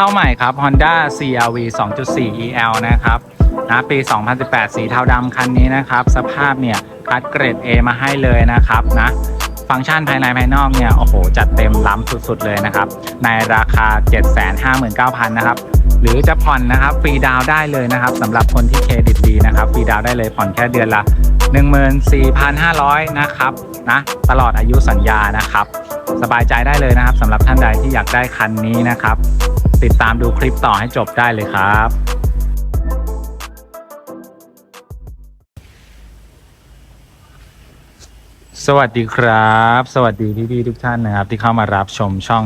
เข้าใหม่ครับ Honda CRV 2.4 EL นะครับนะปี 2018 สีเทาดำคันนี้นะครับ สภาพเนี่ยคัดเกรด A มาให้เลยนะครับนะฟังก์ชันภายในภายนอกเนี่ยโอ้โห จัดเต็มล้ำสุดๆเลยนะครับ ในราคา 759,000 นะครับ หรือจะผ่อนนะครับฟรีดาวได้เลยนะครับสำหรับคนที่เครดิตดีนะครับฟรีดาวได้เลยผ่อนแค่เดือนละ 14,500 นะครับนะตลอดอายุสัญญานะครับ สบายใจได้เลยนะครับสำหรับท่านใดที่อยากได้คันนี้นะครับ ติดตามดูคลิปต่อให้จบได้เลยครับ สวัสดีครับ สวัสดีพี่ๆทุกท่านนะครับ ที่เข้ามารับชมช่อง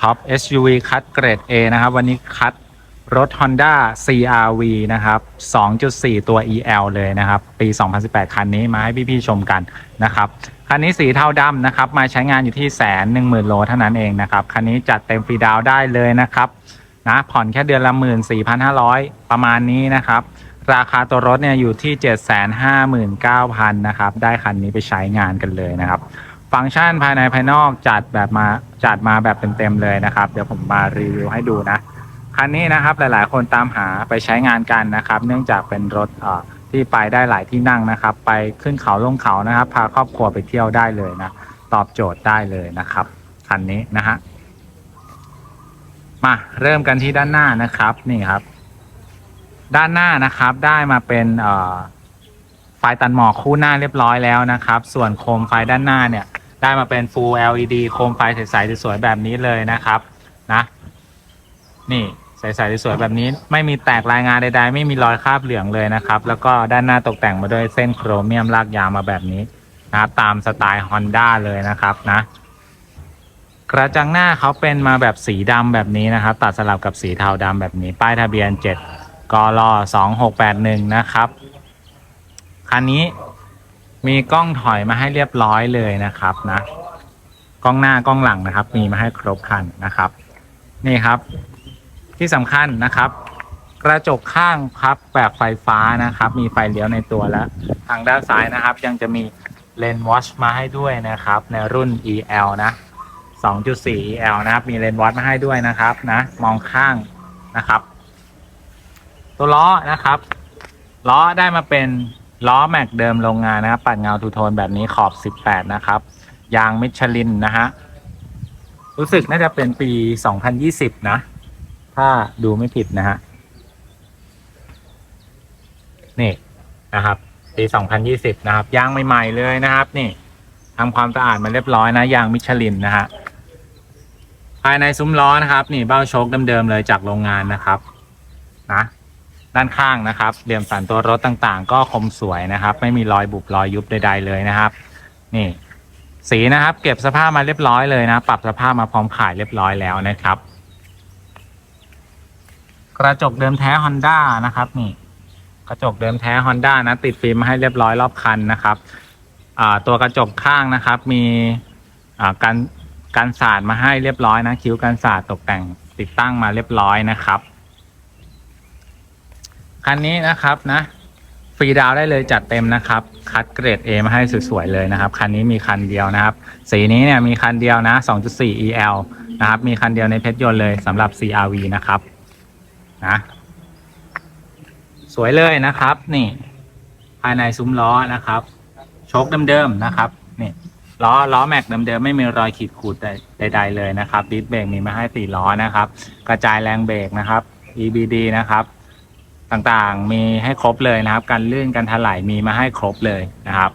Top SUV คัดเกรด A นะครับ วันนี้คัด รถ Honda CRV นะครับ 2.4 ตัว EL เลยนะครับ ปี 2018 คันนี้มาให้พี่ ๆ ชมกันนะครับ คันนี้สีเทาดำนะครับ มาใช้งานอยู่ที่แสนหนึ่งหมื่นโลเท่านั้นเองนะครับ คันนี้จัดเต็มฟรีดาวได้เลยนะครับ นะ ผ่อนแค่เดือนละหมื่นสี่พันห้าร้อยประมาณนี้นะครับ ราคาตัวรถเนี่ยอยู่ที่เจ็ดแสนห้าหมื่นเก้าพันนะครับ ได้คันนี้ไปใช้งานกันเลยนะครับ ฟังก์ชันภายในภายนอกจัดแบบมาจัดมาแบบเต็มๆเลยนะครับ เดี๋ยวผมมารีวิวให้ดูนะ คันนี้นะครับหลายๆ คนตามหาไปใช้งานกันนะครับ เนื่องจากเป็นรถที่ไปได้หลายที่นั่งนะครับ ไปขึ้นเขาลงเขานะครับ พาครอบครัวไปเที่ยวได้เลยนะ ตอบโจทย์ได้เลยนะครับ คันนี้นะฮะมาเริ่มกันที่ด้านหน้านะครับนี่ครับ ด้านหน้านะครับได้มาเป็นไฟตัดหมอกคู่หน้าเรียบร้อยแล้วนะครับ ส่วนโคมไฟด้านหน้าเนี่ย ได้มาเป็น Full LED โคมไฟใสๆสวยๆแบบนี้เลยนะครับ นะ นี่ ใสๆสวยๆแบบนี้ไม่มีแตกรายงานใดๆ ไม่มีรอยคราบเหลืองเลยนะครับ แล้วก็ด้านหน้าตกแต่งมาด้วยเส้นโครเมียมลากยาวมาแบบนี้นะครับตามสไตล์ Honda เลยนะครับนะกระจังหน้าเขาเป็นมาแบบสีดำแบบนี้นะครับ ตัดสลับกับสีเทาดำแบบนี้ ป้ายทะเบียน 7กล2681 นะครับคันนี้มีกล้องถอยมาให้เรียบร้อยเลยนะครับนะ กล้องหน้ากล้องหลังนะครับ มีมาให้ครบคันนะครับ นี่ครับ ที่สำคัญนะครับ กระจกข้างพับแบบไฟฟ้านะครับ มีไฟเลี้ยวในตัวแล้ว ทางด้านซ้ายนะครับ ยังจะมีเลนวอชมาให้ด้วยนะครับ ในรุ่น EL นะ 2.4 EL นะครับ มีเลนวอชมาให้ด้วยนะครับนะมองข้างนะครับ ตัวล้อนะครับ ล้อได้มาเป็นล้อแม็กเดิมโรงงานนะครับ ปัดเงาทูโทนแบบนี้ขอบ 18 นะครับ ยางมิชลินนะฮะ รู้สึกน่าจะเป็นปี 2020 นะ ถ้าดูไม่ผิดนะฮะ นี่นะครับปี2020 นะครับ ยางใหม่ๆเลยนะครับ นี่ทำความสะอาดมาเรียบร้อยนะ ยางมิชลินนะฮะ ภายในซุ้มล้อนะครับ นี่เบ้าโชคเดิมๆเลยจากโรงงานนะครับ นะ ด้านข้างนะครับเหลี่ยมสันตัวรถต่างๆ ก็คมสวยนะครับ ไม่มีรอยบุบรอยยุบใดๆเลยนะครับ นี่ สีนะครับ เก็บสภาพมาเรียบร้อยเลยนะ ปรับสภาพมาพร้อมขายเรียบร้อยแล้วนะครับ กระจกเดิมแท้ Honda นะครับนี่กระจกเดิมแท้ Honda นะ ติดฟิล์มมาให้เรียบร้อยรอบคันนะครับตัวกระจกข้างนะครับ มีการการสาดมาให้เรียบร้อยนะ คิ้วการสาดตกแต่งติดตั้งมาเรียบร้อยนะครับคันนี้นะครับนะฟรีดาวได้เลยจัดเต็มนะครับ คัดเกรด A มาให้สวยๆเลยนะครับ คันนี้มีคันเดียวนะครับ สีนี้เนี่ยมีคันเดียวนะ 2.4 EL นะครับ มีคันเดียวในเพชรยนต์เลยสำหรับ CRV นะครับ นะ สวยเลยนะครับ นี่ ภายในซุ้มล้อนะครับโชคเดิมๆนะครับนี่ล้อล้อแม็กเดิมๆไม่มีรอยขีดขูดใดๆเลยนะครับดิสเบรกมีมาให้สี่ล้อนะครับ กระจายแรงเบรกนะครับ EBD นะครับ ต่างๆมีให้ครบเลยนะครับการลื่นการถลายมีมาให้ครบเลยนะครับ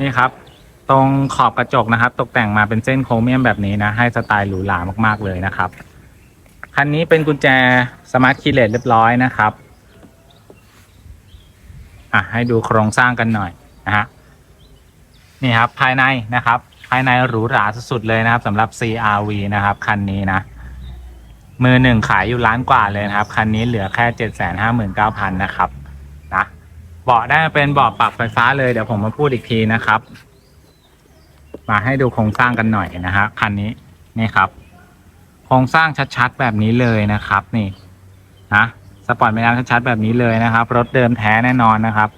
นี่ครับ ตรงขอบกระจกนะครับ ตกแต่งมาเป็นเส้นโครเมียมแบบนี้นะ ให้สไตล์หรูหรามากๆเลยนะครับ คันนี้เป็นกุญแจสมาร์ทคีย์เลสเรียบร้อยนะครับ อะให้ดูโครงสร้างกันหน่อยนะฮะ นี่ครับภายในนะครับ ภายในหรูหราสุดๆเลยนะครับสำหรับ CRV นะครับคันนี้นะ มือหนึ่งขายอยู่ล้านกว่าเลยนะครับ คันนี้เหลือแค่เจ็ดแสนห้าหมื่นเก้าพันนะครับนะเบาะได้เป็นเบาะปรับไฟฟ้าเลยเดี๋ยวผมมาพูดอีกทีนะครับ มาให้ดูโครงสร้างกันหน่อยนะฮะคันนี้นี่ครับ โครงสร้างชัดๆแบบนี้เลยนะครับ นี่นะสปอร์ตเมลานชัดๆแบบนี้เลยนะครับ รถเดิมแท้แน่นอนนะครับ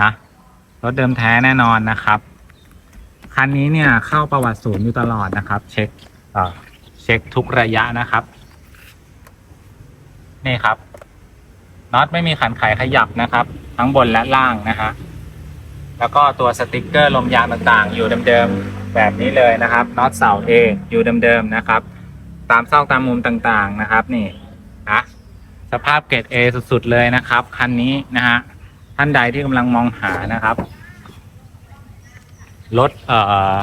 นะรถเดิมแท้แน่นอนนะครับคันนี้เนี่ยเข้าประวัติศูนย์อยู่ตลอดนะครับ เช็คเอ่อเช็คทุกระยะนะครับ นี่ครับน็อตไม่มีขันไขขยับนะครับ ทั้งบนและล่างนะฮะแล้วก็ตัวสติกเกอร์ลมยางต่างๆ อยู่เดิมๆแบบนี้เลยนะครับน็อตเสาเออยู่เดิมๆนะครับ ตามซอกตามมุมต่างๆนะครับ นี่นะสภาพเกรด A สุดๆเลยนะครับ คันนี้นะฮะท่านใดที่กำลังมองหานะครับรถเอ่อ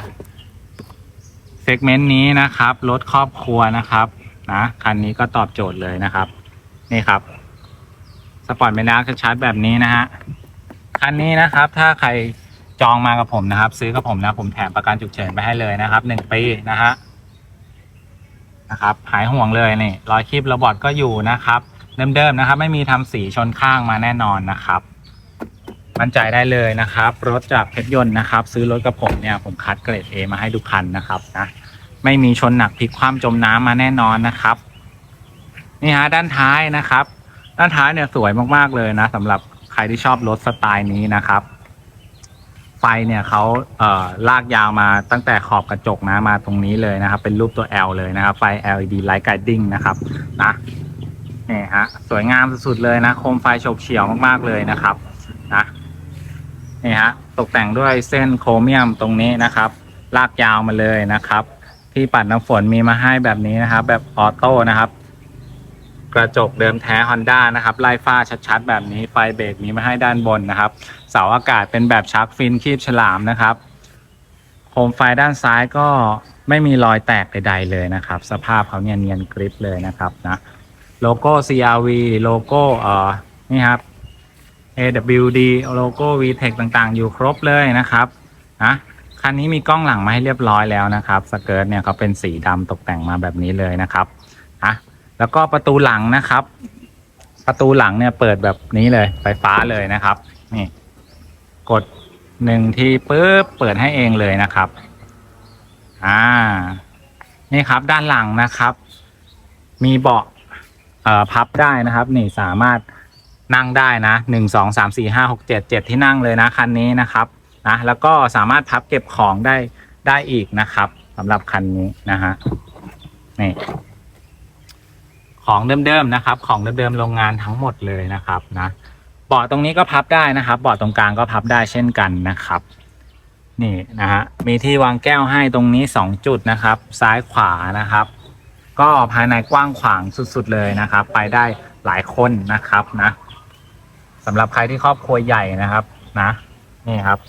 เซกเมนต์นี้นะครับรถครอบครัวนะครับนะคันนี้ก็ตอบโจทย์เลยนะครับ นี่ครับ สปอร์ตเมนาชัดๆแบบนี้นะฮะคันนี้นะครับ ถ้าใครจองมากับผมนะครับ ซื้อกับผมนะ ผมแถมประกันฉุกเฉินไปให้เลยนะครับหนึ่งปีนะฮะ นะครับหายห่วงเลยนี่รอยคีบระบอดก็อยู่นะครับ เดิมๆนะครับ ไม่มีทำสีชนข้างมาแน่นอนนะครับ มั่นใจได้เลยนะครับ รถจากเพชรยนต์นะครับ ซื้อรถกับผมเนี่ยผมคัดเกรด A มาให้ทุกคันนะครับนะไม่มีชนหนักพลิกคว่ำจมน้ำมาแน่นอนนะครับนี่ฮะด้านท้ายนะครับ ด้านท้ายเนี่ยสวยมากๆเลยนะสำหรับใครที่ชอบรถสไตล์นี้นะครับ ไฟเนี่ยเขาเอ่อลากยาวมาตั้งแต่ขอบกระจกนะมาตรงนี้เลยนะครับ เป็นรูปตัว L เลยนะครับ ไฟ LED Light Guiding นะครับนะนี่ฮะสวยงามสุดๆเลยนะ โคมไฟโฉบเฉี่ยวมากๆเลยนะครับนะนี่ฮะตกแต่งด้วยเส้นโครเมียมตรงนี้นะครับ ลากยาวมาเลยนะครับ ที่ปัดน้ำฝนมีมาให้แบบนี้นะครับ แบบออโต้นะครับ กระจกเดิมแท้ Honda นะครับไล่ฟ้าชัดๆ แบบนี้ไฟเบรกมีมาให้ด้านบนนะครับ เสาอากาศเป็นแบบชักฟินคีบฉลามนะครับ โคมไฟด้านซ้ายก็ไม่มีรอยแตกใดๆเลยนะครับ สภาพเขาเนี่ยเนียนกริปเลยนะครับนะโลโก้ CRV โลโก้เอ่อนี่ครับ AWD โลโก้ VTEC ต่างๆ อยู่ครบเลยนะครับนะคันนี้มีกล้องหลังมาให้เรียบร้อยแล้วนะครับสเกิร์ตเนี่ยเขาเป็นสีดำตกแต่งมาแบบนี้เลยนะครับนะแล้วก็ประตูหลังนะครับ ประตูหลังเนี่ยเปิดแบบนี้เลยไฟฟ้าเลยนะครับ นี่ กดหนึ่งทีปุ๊บเปิดให้เองเลยนะครับ อ่า นี่ครับด้านหลังนะครับ มีเบาะเอ่อพับได้นะครับ นี่สามารถนั่งได้นะหนึ่งสองสามสี่ห้าหกเจ็ดเจ็ดที่นั่งเลยนะคันนี้นะครับนะแล้วก็สามารถพับเก็บของได้ได้อีกนะครับสำหรับคันนี้นะฮะนี่ของเดิมๆนะครับ ของเดิมๆโรงงานทั้งหมดเลยนะครับนะ บาะตรงนี้ก็พับได้นะครับเบาะตรงกลางก็พับได้เช่นกันนะครับ นี่นะฮะมีที่วางแก้วให้ตรงนี้สองจุดนะครับ ซ้ายขวานะครับ ก็ภายในกว้างขวางสุดๆเลยนะครับ ไปได้หลายคนนะครับนะสำหรับใครที่ครอบครัวใหญ่นะครับนะนี่ครับ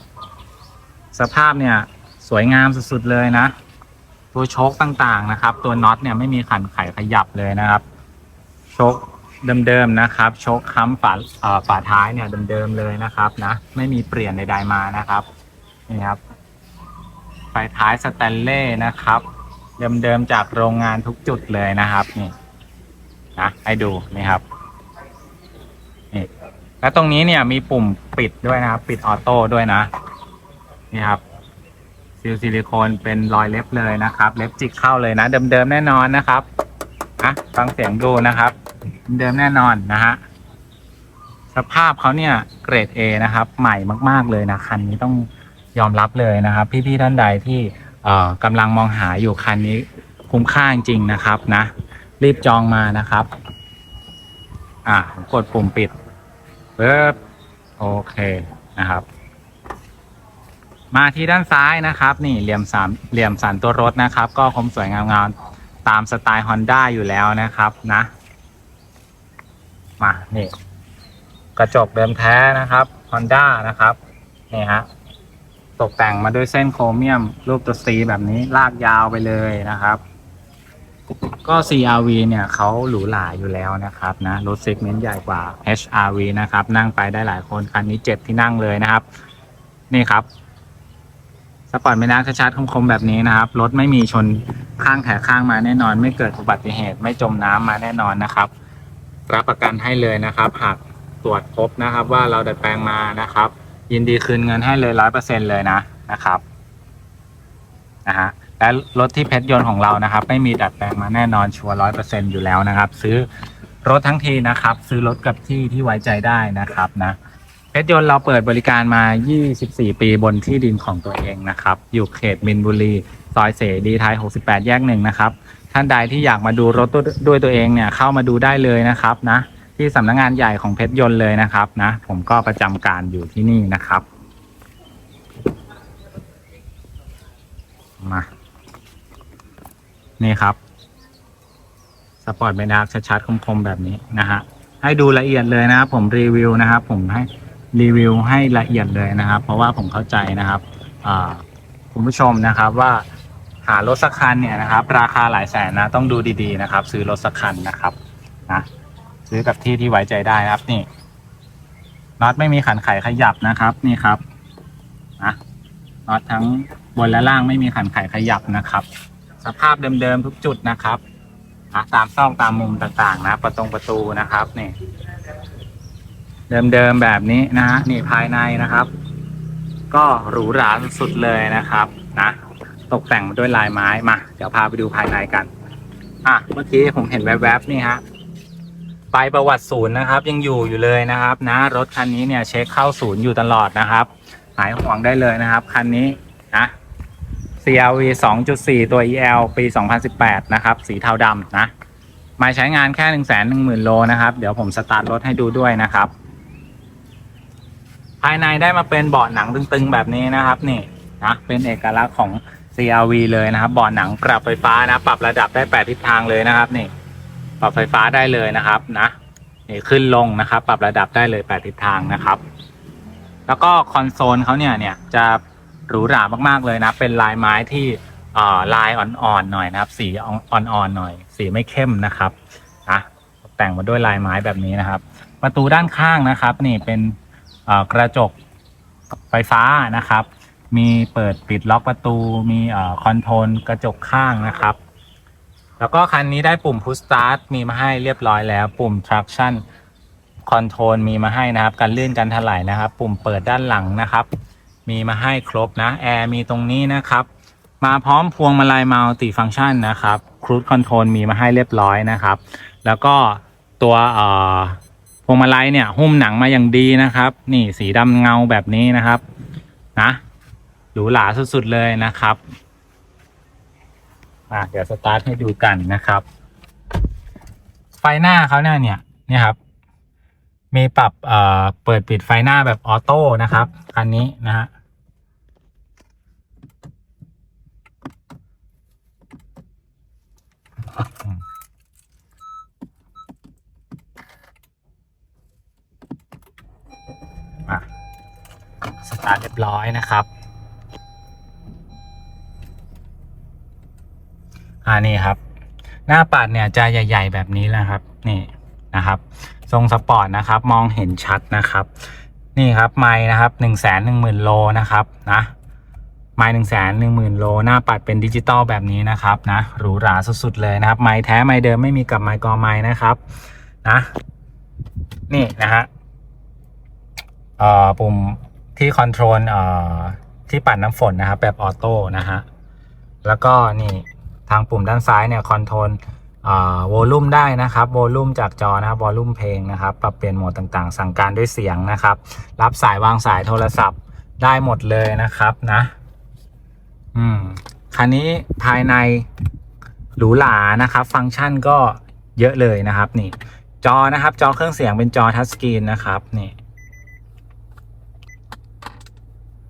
สภาพเนี่ยสวยงามสุดๆเลยนะ ตัวโชคต่างๆนะครับ ตัวน็อตเนี่ยไม่มีขันไขขยับเลยนะครับ โชค เดิมๆนะครับโชคค้ำฝาเอ่อฝาท้ายเนี่ยเดิมๆเลยนะครับนะไม่มีเปลี่ยนใดๆมานะครับนี่ครับไฟท้ายสแตนเล่นะครับ เดิมๆจากโรงงานทุกจุดเลยนะครับนี่นะให้ดูนี่ครับนี่แล้วตรงนี้เนี่ยมีปุ่มปิดด้วยนะครับ ปิดออโต้ด้วยนะนี่ครับซิลซิลิโคนเป็นรอยเล็บเลยนะครับ เล็บจิกเข้าเลยนะ เดิมๆแน่นอนนะครับอะฟังเสียงดูนะครับ เดิมแน่นอนนะฮะสภาพเขาเนี่ยเกรด A นะครับ ใหม่มาก ๆ เลยนะคันนี้ต้องยอมรับเลยนะครับ พี่ ๆ ท่านใดที่กำลังมองหาอยู่คันนี้คุ้มค่าจริงๆนะครับนะ รีบจองมานะครับ อะผมกดปุ่มปิดเบิบโอเคนะครับ มาที่ด้านซ้ายนะครับ นี่เหลี่ยมสามเหลี่ยมสันตัวรถนะครับ ก็คมสวยงามๆตามสไตล์ Honda อยู่แล้วนะครับนะ มานี่กระจกเดิมแท้นะครับ Honda นะครับนี่ฮะตกแต่งมาด้วยเส้นโครเมียมรูปตัว C แบบนี้ลากยาวไปเลยนะครับ ก็ CRV เนี่ยเขาหรูหราอยู่แล้วนะครับนะรถเซกเมนต์ใหญ่กว่า HRV นะครับ นั่งไปได้หลายคนคันนี้เจ็ดที่นั่งเลยนะครับ นี่ครับสปอร์ตไม่น่าชัดๆคมๆแบบนี้นะครับ รถไม่มีชนข้างแถข้างมาแน่นอน ไม่เกิดอุบัติเหตุ ไม่จมน้ำมาแน่นอนนะครับ รับประกันให้เลยนะครับ หากตรวจพบนะครับว่าเราดัดแปลงมานะครับ ยินดีคืนเงินให้เลยร้อยเปอร์เซ็นเลยนะนะครับนะฮะและรถที่เพชรยนต์ของเรานะครับ ไม่มีดัดแปลงมาแน่นอนชัวร์ร้อยเปอร์เซ็นอยู่แล้วนะครับ ซื้อรถทั้งทีนะครับ ซื้อรถกับที่ที่ไว้ใจได้นะครับนะเพชรยนต์เราเปิดบริการมา 24 ปีบนที่ดินของตัวเองนะครับ อยู่เขตมินบุรี ซอยเสรีไทย 68 แยกหนึ่งนะครับ ท่านใดที่อยากมาดูรถด้วยตัวเองเนี่ยเข้ามาดูได้เลยนะครับนะ ที่สำนักงานใหญ่ของเพชรยนต์เลยนะครับนะ ผมก็ประจำการอยู่ที่นี่นะครับ มา นี่ครับ สปอร์ตเบดาร์ชัดๆคมๆแบบนี้นะฮะให้ดูละเอียดเลยนะครับ ผมรีวิวนะครับ ผมให้รีวิวให้ละเอียดเลยนะครับ เพราะว่าผมเข้าใจนะครับคุณผู้ชมนะครับว่า หารถสักคันเนี่ยนะครับ ราคาหลายแสนนะต้องดูดีๆนะครับ ซื้อรถสักคันนะครับนะซื้อกับที่ที่ไว้ใจได้ครับนี่น็อตไม่มีขันไขขยับนะครับ นี่ครับนะน็อตทั้งบนและล่างไม่มีขันไขขยับนะครับ สภาพเดิมๆทุกจุดนะครับนะตามซอกตามมุมต่างๆ นะ ประตงประตูนะครับนี่เดิมๆแบบนี้นะฮะนี่ภายในนะครับ ก็หรูหราสุดๆเลยนะครับ นะ ตกแต่งมาด้วยลายไม้มาเดี๋ยวพาไปดูภายในกัน อะเมื่อกี้ผมเห็นแวบๆนี่ฮะไปประวัติศูนย์นะครับ ยังอยู่อยู่เลยนะครับนะรถคันนี้เนี่ยเช็คเข้าศูนย์อยู่ตลอดนะครับหายห่วงได้เลยนะครับ คันนี้นะ CRV 2.4 ตัว EL ปี 2018 นะครับ สีเทาดำนะม่ใช้งานแค่ 1 1 0 0 0 0 โลนะครับ เดี๋ยวผมสตาร์ทรถให้ดูด้วยนะครับ ภายในได้มาเป็นเบาะหนังตึงๆแบบนี้นะครับ นี่นะเป็นเอกลักษณ์ของ CRV เลยนะครับเบาะหนังปรับไฟฟ้านะปรับระดับได้8ทิศทางเลยนะครับนี่ปรับไฟฟ้าได้เลยนะครับนะนี่ขึ้นลงนะครับ ปรับระดับได้เลย8ทิศทางนะครับ แล้วก็คอนโซลเขาเนี่ยเนี่ยจะหรูหรามากๆเลยนะ เป็นลายไม้ที่อ่อลายอ่อนๆหน่อยนะครับ สีอ่อนๆหน่อย สีไม่เข้มนะครับนะแต่งมาด้วยลายไม้แบบนี้นะครับ ประตูด้านข้างนะครับ นี่เป็นกระจกไฟฟ้านะครับ มีเปิดปิดล็อกประตู มีอคอนโทรลกระจกข้างนะครับ แล้วก็คันนี้ได้ปุ่ม push start มีมาให้เรียบร้อยแล้ว ปุ่ม traction control มีมาให้นะครับกันลื่นกันถลายนะครับ ปุ่มเปิดด้านหลังนะครับ มีมาให้ครบนะ แอร์มีตรงนี้นะครับ มาพร้อมพวงมาลัยมัลติฟัง c t ชันนะครับ ครู e คอนโทรลมีมาให้เรียบร้อยนะครับ แล้วก็ตัวพวงมาลัยเนี่ยหุ้มหนังมาอย่างดีนะครับ นี่สีดำเงาแบบนี้นะครับนะ หรูหราสุดๆเลยนะครับอะเดี๋ยวสตาร์ทให้ดูกันนะครับ ไฟหน้าเขาเนี่ยเนี่ยเนี่ยครับ มีปรับเอ่อเปิดปิดไฟหน้าแบบออโต้นะครับคันนี้นะฮะมอะสตาร์ทเรียบร้อยนะครับ อ่านี่ครับ หน้าปัดเนี่ยจะใหญ่ ๆ แบบนี้แหละครับ นี่นะครับ ทรงสปอร์ตนะครับ มองเห็นชัดนะครับ นี่ครับไม้นะครับหนึ่งแสนหนึ่งหมื่นโลนะครับนะไม้หนึ่งแสนหนึ่งหมื่นโล หน้าปัดเป็นดิจิตอลแบบนี้นะครับนะหรูหราสุดๆเลยนะครับ ไม้แท้ไม้เดิมไม่มีกับไม้กอไม้นะครับนะนี่นะฮะเอ่อปุ่มที่คอนโทรลเอ่อที่ปัดน้ำฝนนะครับ แบบออโต้นะฮะแล้วก็นี่ ทางปุ่มด้านซ้ายเนี่ยคอนโทรลโวลูมได้นะครับโวลูมจากจอนะครับวอลลุ่มเพลงนะครับปรับเปลี่ยนโหมดต่างๆ สั่งการด้วยเสียงนะครับ รับสายวางสายโทรศัพท์ได้หมดเลยนะครับนะ อืมคันนี้ภายในหรูหรานะครับ ฟังก์ชันก็เยอะเลยนะครับ นี่ จอนะครับ จอเครื่องเสียงเป็นจอทัชสกรีนนะครับ นี่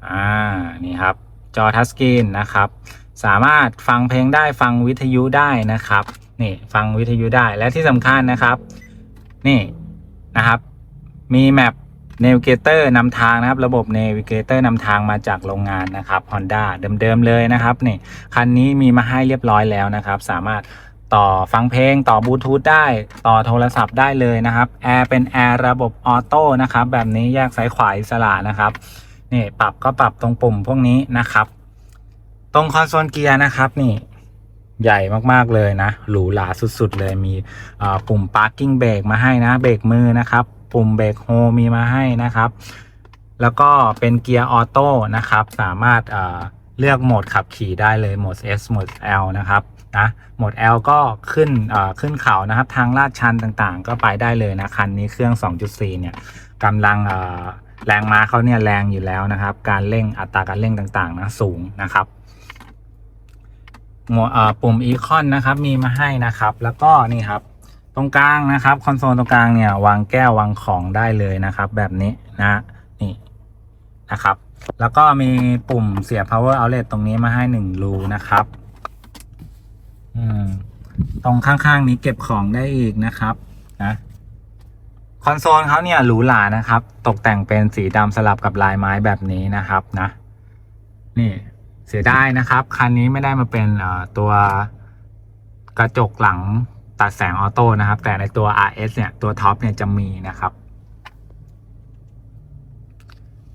อ่านี่ครับ จอทัชสกรีนนะครับ สามารถฟังเพลงได้ฟังวิทยุได้นะครับนี่ฟังวิทยุได้และที่สำคัญนะครับนี่นะครับ มีแมป Navigator นำทางนะครับ ระบบ Navigator นำทางมาจากโรงงานนะครับ Honda เดิมๆเลยนะครับนี่คันนี้มีมาให้เรียบร้อยแล้วนะครับ สามารถต่อฟังเพลงต่อบลูทูธได้ต่อโทรศัพท์ได้เลยนะครับแอร์เป็นแอร์ระบบออโต้นะครับ แบบนี้แยกซ้ายขวาอิสระนะครับนี่ปรับก็ปรับตรงปุ่มพวกนี้นะครับ ตรงคอนโซลเกียร์นะครับนี่ใหญ่มากๆเลยนะ หรูหราสุดๆเลยมีปุ่ม parking brake มาให้นะ เบรกมือนะครับ ปุ่มเบรกโฮมีมาให้นะครับ แล้วก็เป็นเกียร์ออโต้นะครับ สามารถเลือกโหมดขับขี่ได้เลยโหมด S โหมด L นะครับนะโหมด L ก็ขึ้นขึ้นเขานะครับ ทางลาดชันต่างๆ ก็ไปได้เลยนะ คันนี้เครื่อง 2.4 เนี่ยกำลังแรงม้าเขาเนี่ยแรงอยู่แล้วนะครับ การเร่งอัตราการเร่งต่างๆนะสูงนะครับ หมวปุ่มอีคอนนะครับ มีมาให้นะครับ แล้วก็นี่ครับ ตรงกลางนะครับคอนโซลตรงกลางเนี่ยวางแก้ววางของได้เลยนะครับ แบบนี้นะนี่นะครับ แล้วก็มีปุ่มเสียบ power outlet ตรงนี้มาให้หนึ่งรูนะครับ อืมตรงข้างๆนี้เก็บของได้อีกนะครับนะคอนโซลเขาเนี่ยหรูหรานะครับ ตกแต่งเป็นสีดำสลับกับลายไม้แบบนี้นะครับนะ นี่ เสียดายนะครับ คันนี้ไม่ได้มาเป็นตัวกระจกหลังตัดแสงออโต้นะครับ แต่ในตัว RS เนี่ย ตัวท็อปเนี่ยจะมีนะครับ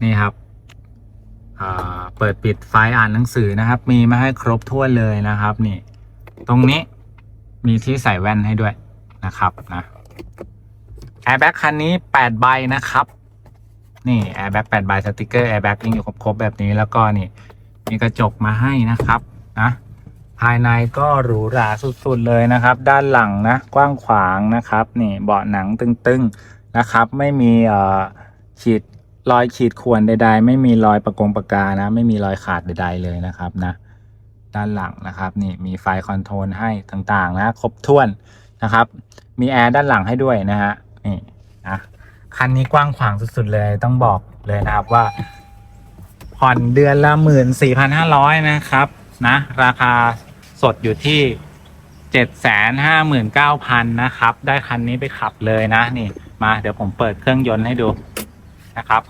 นี่ครับเปิดปิดไฟล์อ่านหนังสือนะครับ มีมาให้ครบถ้วนเลยนะครับ นี่ ตรงนี้มีที่ใส่แว่นให้ด้วยนะครับนะแอร์แบ็กคันนี้8ใบนะครับ นี่แอร์แบ็ก8ใบสติกเกอร์แอร์แบ็กยังอยู่ครบๆแบบนี้แล้วก็นี่ มีกระจกมาให้นะครับนะภายในก็หรูหราสุดๆเลยนะครับ ด้านหลังนะกว้างขวางนะครับนี่เบาะหนังตึงๆนะครับ ไม่มีเอ่อขีดรอยขีดข่วนใด ๆ ไม่มีรอยประกงประกานะ ไม่มีรอยขาดใด ๆเลยนะครับนะ ด้านหลังนะครับนี่มีไฟคอนโทรลให้ต่างๆ นะ ครบถ้วนนะครับ มีแอร์ด้านหลังให้ด้วยนะฮะนี่นะคันนี้กว้างขวางสุดๆเลยต้องบอกเลยนะครับว่า ผ่อนเดือนละหมื่นสี่พันห้าร้อยนะครับ นะ ราคาสดอยู่ที่เจ็ดแสนห้าหมื่นเก้าพันนะครับ ได้คันนี้ไปขับเลยนะ นี่ มาเดี๋ยวผมเปิดเครื่องยนต์ให้ดูนะครับ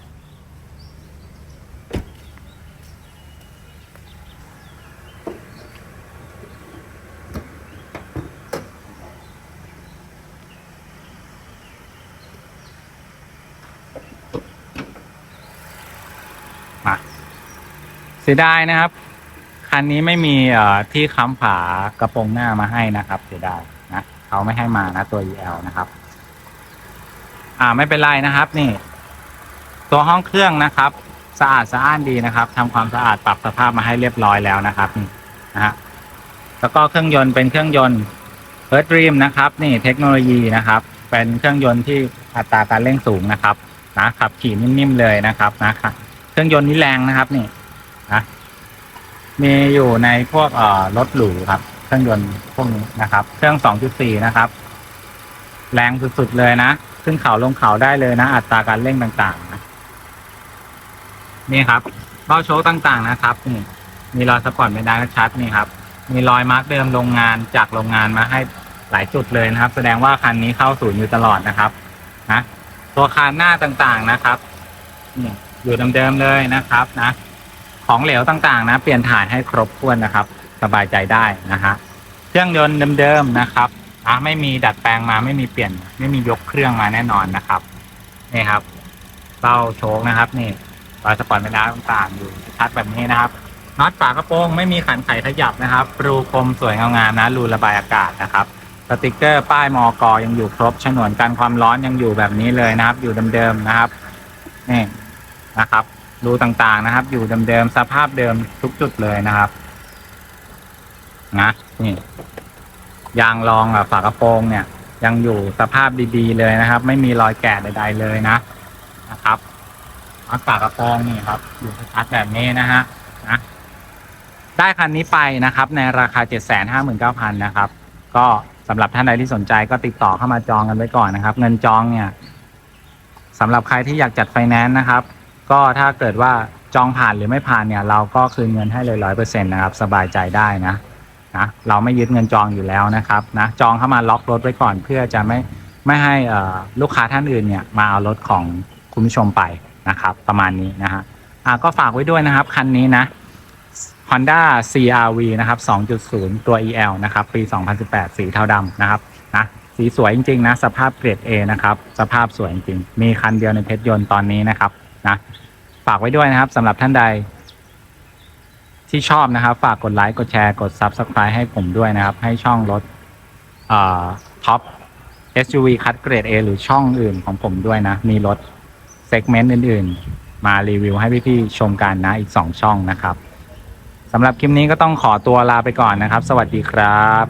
สียดายนะครับ คันนี้ไม่มีเอ่อที่ค้ำฝากระโปรงหน้ามาให้นะครับเสียดายนะเขาไม่ให้มานะตัว EL นะครับ อ่าไม่เป็นไรนะครับ นี่ ตัวห้องเครื่องนะครับสะอาดสะอ้านดีนะครับทำความสะอาดปรับสภาพมาให้เรียบร้อยแล้วนะครับนี่นะฮะแล้วก็เครื่องยนต์เป็นเครื่องยนต์เ i r ร์ Dream นะครับ นี่เทคโนโลยีนะครับ เป็นเครื่องยนต์ที่อัตราการเร่งสูงนะครับนะขับขี่นิ่มๆเลยนะครับนะครับเครื่องยนต์นี้แรงนะครับนี่ นะมีอยู่ในพวกเอ่อรถหรูครับ เครื่องยนต์พวกนี้นะครับ เครื่อง 2.4 นะครับ แรงสุดๆเลยนะขึ้นเขาลงเขาได้เลยนะ อัตราการเร่งต่างๆนะนี่ครับเบ้าโชคต่างๆนะครับนี่มีรอยสปอร์ตไม่ได้ชัดนี่ครับ มีรอยมาร์กเดิมโรงงานจากโรงงานมาให้หลายจุดเลยนะครับ แสดงว่าคันนี้เข้าศูนย์อยู่ตลอดนะครับนะตัวคานหน้าต่างๆนะครับนี่อยู่เดิมๆเลยนะครับนะ ของเหลวต่างๆ นะ เปลี่ยนถ่ายให้ครบถ้วนนะครับ สบายใจได้นะฮะเครื่องยนต์เดิมๆนะครับอะไม่มีดัดแปลงมาไม่มีเปลี่ยน ไม่มียกเครื่องมาแน่นอนนะครับนี่ครับเบ้าโชคนะครับนี่รอยสปอร์ตไม่ได้ต่างๆอยู่ชัดแบบนี้นะครับน็อตฝากระโปรงไม่มีขันไขขยับนะครับ รูคมสวยงามๆนะ รูระบายอากาศนะครับสติกเกอร์ป้ายมอกอยังอยู่ครบฉนวนกันความร้อนยังอยู่แบบนี้เลยนะครับ อยู่เดิมๆนะครับนี่นะครับ รูต่างๆนะครับ อยู่เดิมๆสภาพเดิมทุกจุดเลยนะครับนะนี่ยางรองกับฝากระโปรงเนี่ย ยังอยู่สภาพดีๆเลยนะครับ ไม่มีรอยแกะใด ๆเลยนะนะครับอัฝากระโปรงนี่ครับอยู่ชัดแบบนี้นะฮะนะได้คันนี้ไปนะครับ ในราคา 759,000นะครับ ก็สำหรับท่านใดที่สนใจก็ติดต่อเข้ามาจองกันไว้ก่อนนะครับ เงินจองเนี่ยสำหรับใครที่อยากจัดไฟแนนซ์นะครับ ก็ถ้าเกิดว่าจองผ่านหรือไม่ผ่านเนี่ย เราก็คืนเงินให้เลยร้อยเปอร์เซ็นต์นะครับ สบายใจได้นะนะเราไม่ยึดเงินจองอยู่แล้วนะครับนะจองเข้ามาล็อกรถไว้ก่อนเพื่อจะไม่ไม่ให้ลูกค้าท่านอื่นเนี่ยมาเอารถของคุณผู้ชมไปนะครับ ประมาณนี้นะฮะอ่าก็ฝากไว้ด้วยนะครับ คันนี้นะ Honda CRV นะครับ 2.0 ตัว EL นะครับ ปี 2018 สีเทาดำนะครับนะสีสวยจริงๆนะ สภาพเกรด A นะครับ สภาพสวยจริง มีคันเดียวในเพชรยนต์ตอนนี้นะครับ นะฝากไว้ด้วยนะครับสำหรับท่านใด ที่ชอบนะครับ ฝากกดไลค์กดแชร์กด Subscribe ให้ผมด้วยนะครับ ให้ช่องรถท็อป SUV คัดเกรด A หรือช่องอื่นของผมด้วยนะ มีรถเซกเมนต์อื่น ๆ มารีวิวให้พี่ๆชมกันนะอีก 2 ช่องนะครับสำหรับคลิปนี้ก็ต้องขอตัวลาไปก่อนนะครับ สวัสดีครับ